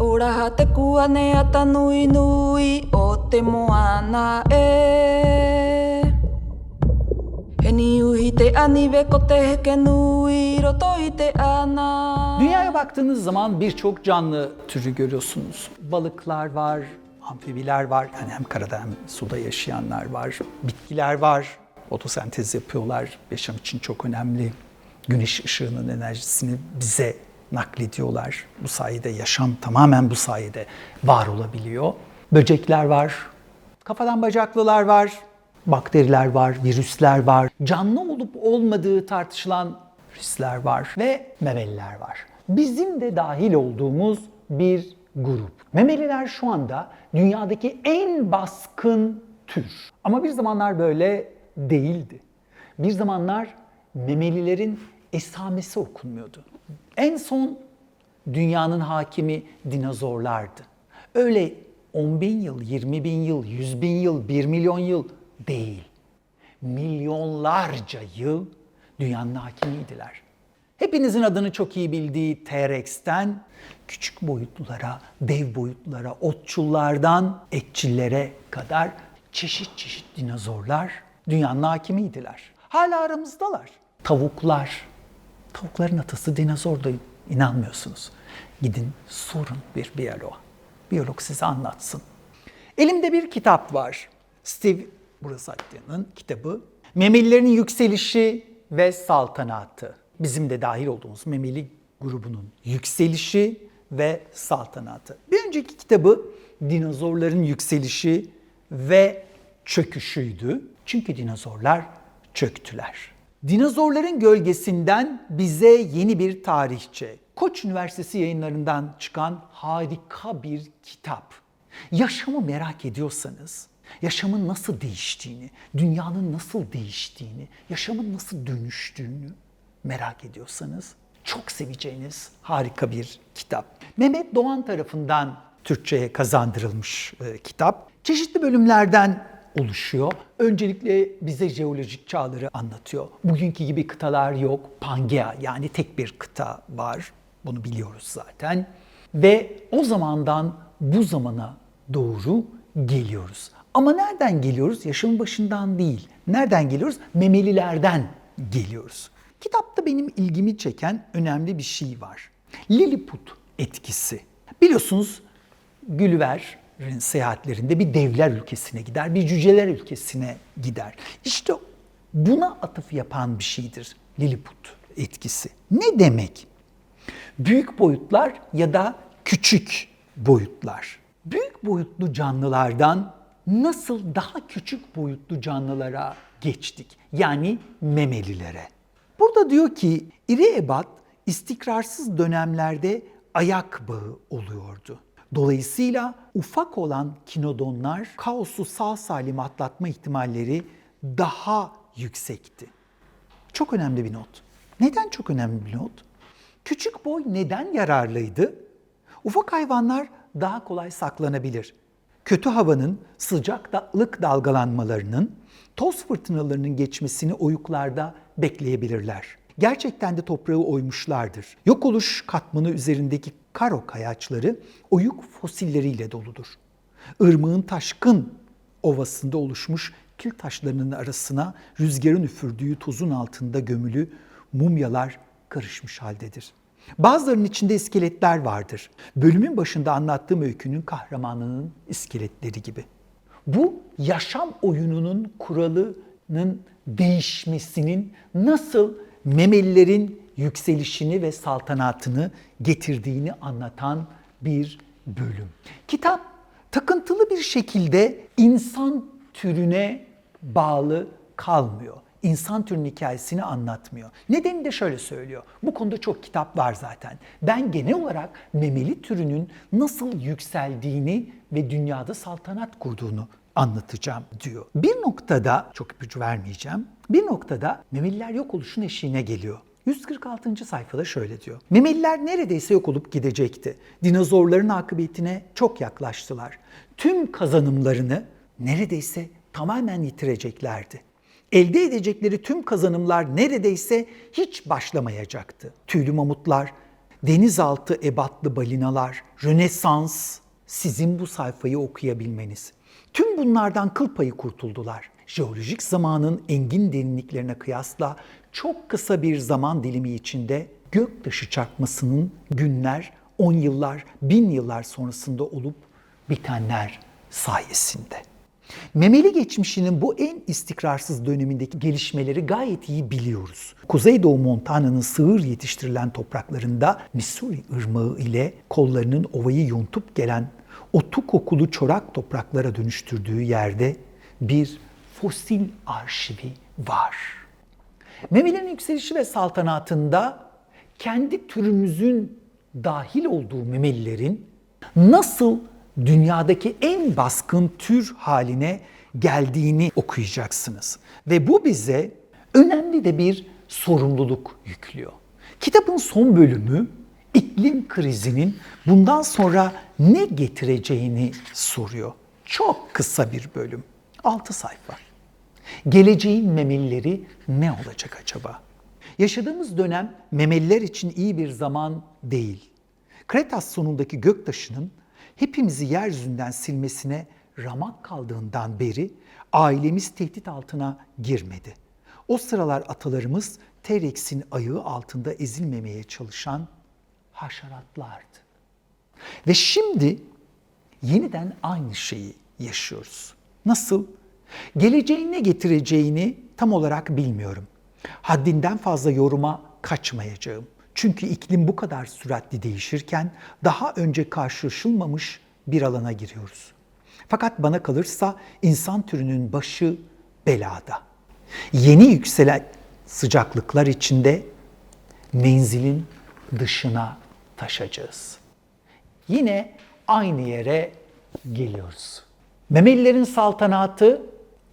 Uraha te kua ne ata nui nui o te moana e He uhi te anive ko te heke nui roto i te ana Dünyaya baktığınız zaman birçok canlı türü görüyorsunuz. Balıklar var, amfibiler var, yani hem karada hem suda yaşayanlar var. Bitkiler var, fotosentez yapıyorlar, yaşam için çok önemli. Güneş ışığının enerjisini bize naklediyorlar. Bu sayede yaşam tamamen bu sayede var olabiliyor. Böcekler var, kafadan bacaklılar var, bakteriler var, virüsler var. Canlı olup olmadığı tartışılan virüsler var ve memeliler var. Bizim de dahil olduğumuz bir grup. Memeliler şu anda dünyadaki en baskın tür. Ama bir zamanlar böyle değildi. Bir zamanlar memelilerin esamesi okunmuyordu. En son dünyanın hakimi dinozorlardı. Öyle 10 bin yıl, 20 bin yıl, 100 bin yıl, 1 milyon yıl değil. Milyonlarca yıl dünyanın hakimiydiler. Hepinizin adını çok iyi bildiği T-Rex'ten küçük boyutlulara, dev boyutlulara, otçullardan etçillere kadar çeşit çeşit dinozorlar dünyanın hakimiydiler. Hala aramızdalar. Tavuklar. Tavukların atası dinozordu. İnanmıyorsunuz. Gidin sorun bir biyoloğa. Biyolog size anlatsın. Elimde bir kitap var. Steve Brusatya'nın kitabı. Memelilerin Yükselişi ve Saltanatı. Bizim de dahil olduğumuz memeli grubunun yükselişi ve saltanatı. Bir önceki kitabı dinozorların yükselişi ve çöküşüydü. Çünkü dinozorlar çöktüler. Dinozorların gölgesinden bize yeni bir tarihçe. Koç Üniversitesi yayınlarından çıkan harika bir kitap. Yaşamı merak ediyorsanız, yaşamın nasıl değiştiğini, dünyanın nasıl değiştiğini, yaşamın nasıl dönüştüğünü merak ediyorsanız çok seveceğiniz harika bir kitap. Mehmet Doğan tarafından Türkçe'ye kazandırılmış e, kitap. Çeşitli bölümlerden oluşuyor. Öncelikle bize jeolojik çağları anlatıyor. Bugünkü gibi kıtalar yok. Pangea yani tek bir kıta var. Bunu biliyoruz zaten. Ve o zamandan bu zamana doğru geliyoruz. Ama nereden geliyoruz? Yaşamın başından değil. Nereden geliyoruz? Memelilerden geliyoruz. Kitapta benim ilgimi çeken önemli bir şey var. Lilliput etkisi. Biliyorsunuz Gülliver'in seyahatlerinde bir devler ülkesine gider, bir cüceler ülkesine gider. İşte buna atıf yapan bir şeydir Lilliput etkisi. Ne demek? Büyük boyutlar ya da küçük boyutlar. Büyük boyutlu canlılardan nasıl daha küçük boyutlu canlılara geçtik? Yani memelilere. Burada diyor ki iri ebat istikrarsız dönemlerde ayak bağı oluyordu. Dolayısıyla ufak olan kinodonlar kaosu sağ salim atlatma ihtimalleri daha yüksekti. Çok önemli bir not. Neden çok önemli bir not? Küçük boy neden yararlıydı? Ufak hayvanlar daha kolay saklanabilir. Kötü havanın sıcak da ılık dalgalanmalarının toz fırtınalarının geçmesini oyuklarda bekleyebilirler. Gerçekten de toprağı oymuşlardır. Yok oluş katmanı üzerindeki karo kayaçları oyuk fosilleriyle doludur. Irmağın taşkın ovasında oluşmuş kil taşlarının arasına rüzgarın üfürdüğü tozun altında gömülü mumyalar karışmış haldedir. Bazılarının içinde iskeletler vardır. Bölümün başında anlattığım öykünün kahramanının iskeletleri gibi. Bu yaşam oyununun kuralının değişmesinin nasıl memelilerin yükselişini ve saltanatını getirdiğini anlatan bir bölüm. Kitap takıntılı bir şekilde insan türüne bağlı kalmıyor. İnsan türünün hikayesini anlatmıyor. Nedeni de şöyle söylüyor. Bu konuda çok kitap var zaten. Ben genel olarak memeli türünün nasıl yükseldiğini ve dünyada saltanat kurduğunu anlatacağım diyor. Bir noktada, çok ipucu vermeyeceğim, bir noktada memeliler yok oluşun eşiğine geliyor. 146. sayfada şöyle diyor. Memeliler neredeyse yok olup gidecekti. Dinozorların akıbetine çok yaklaştılar. Tüm kazanımlarını neredeyse tamamen yitireceklerdi. Elde edecekleri tüm kazanımlar neredeyse hiç başlamayacaktı. Tüylü mamutlar denizaltı ebatlı balinalar, Rönesans, sizin bu sayfayı okuyabilmeniz. Tüm bunlardan kıl payı kurtuldular. Jeolojik zamanın engin derinliklerine kıyasla çok kısa bir zaman dilimi içinde göktaşı çarpmasının günler, on yıllar, bin yıllar sonrasında olup bitenler sayesinde. Memeli geçmişinin bu en istikrarsız dönemindeki gelişmeleri gayet iyi biliyoruz. Kuzeydoğu Montana'nın sığır yetiştirilen topraklarında Missouri ırmağı ile kollarının ovayı yontup gelen otu kokulu çorak topraklara dönüştürdüğü yerde bir fosil arşivi var. Memelerin yükselişi ve saltanatında kendi türümüzün dahil olduğu memelilerin nasıl dünyadaki en baskın tür haline geldiğini okuyacaksınız. Ve bu bize önemli de bir sorumluluk yüklüyor. Kitabın son bölümü iklim krizinin bundan sonra ne getireceğini soruyor. Çok kısa bir bölüm. 6 sayfa. Geleceğin memelileri ne olacak acaba? Yaşadığımız dönem memeliler için iyi bir zaman değil. Kretas sonundaki göktaşının hepimizi yeryüzünden silmesine ramak kaldığından beri ailemiz tehdit altına girmedi. O sıralar atalarımız T-Rex'in ayağı altında ezilmemeye çalışan haşeratlardı. Ve şimdi yeniden aynı şeyi yaşıyoruz. Nasıl? Geleceğin ne getireceğini tam olarak bilmiyorum. Haddinden fazla yoruma kaçmayacağım. Çünkü iklim bu kadar süratli değişirken daha önce karşılaşılmamış bir alana giriyoruz. Fakat bana kalırsa insan türünün başı belada. Yeni yükselen sıcaklıklar içinde menzilin dışına taşacağız. Yine aynı yere geliyoruz. Memelilerin saltanatı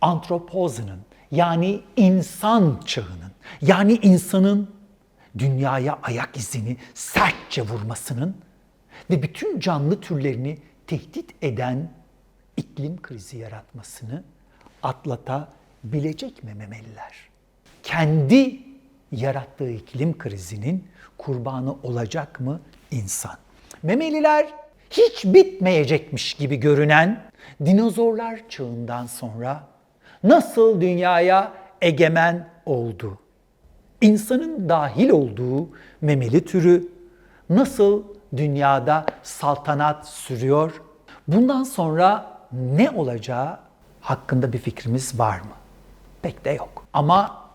antropozunun yani insan çağının yani insanın dünyaya ayak izini sertçe vurmasının ve bütün canlı türlerini tehdit eden iklim krizi yaratmasını atlatabilecek mi memeliler? Kendi yarattığı iklim krizinin kurbanı olacak mı insan? Memeliler hiç bitmeyecekmiş gibi görünen dinozorlar çağından sonra nasıl dünyaya egemen oldu? İnsanın dahil olduğu memeli türü nasıl dünyada saltanat sürüyor? Bundan sonra ne olacağı hakkında bir fikrimiz var mı? Pek de yok. Ama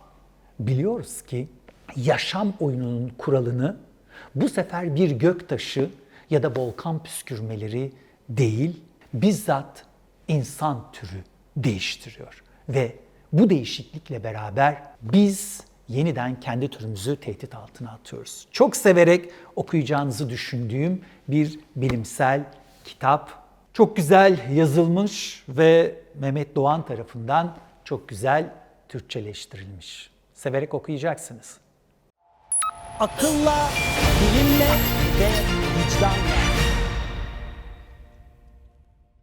biliyoruz ki yaşam oyununun kuralını bu sefer bir göktaşı ya da volkan püskürmeleri değil, bizzat insan türü değiştiriyor. Ve bu değişiklikle beraber biz yeniden kendi türümüzü tehdit altına atıyoruz. Çok severek okuyacağınızı düşündüğüm bir bilimsel kitap. Çok güzel yazılmış ve Mehmet Doğan tarafından çok güzel Türkçeleştirilmiş. Severek okuyacaksınız. akılla, bilimle ve vicdanla.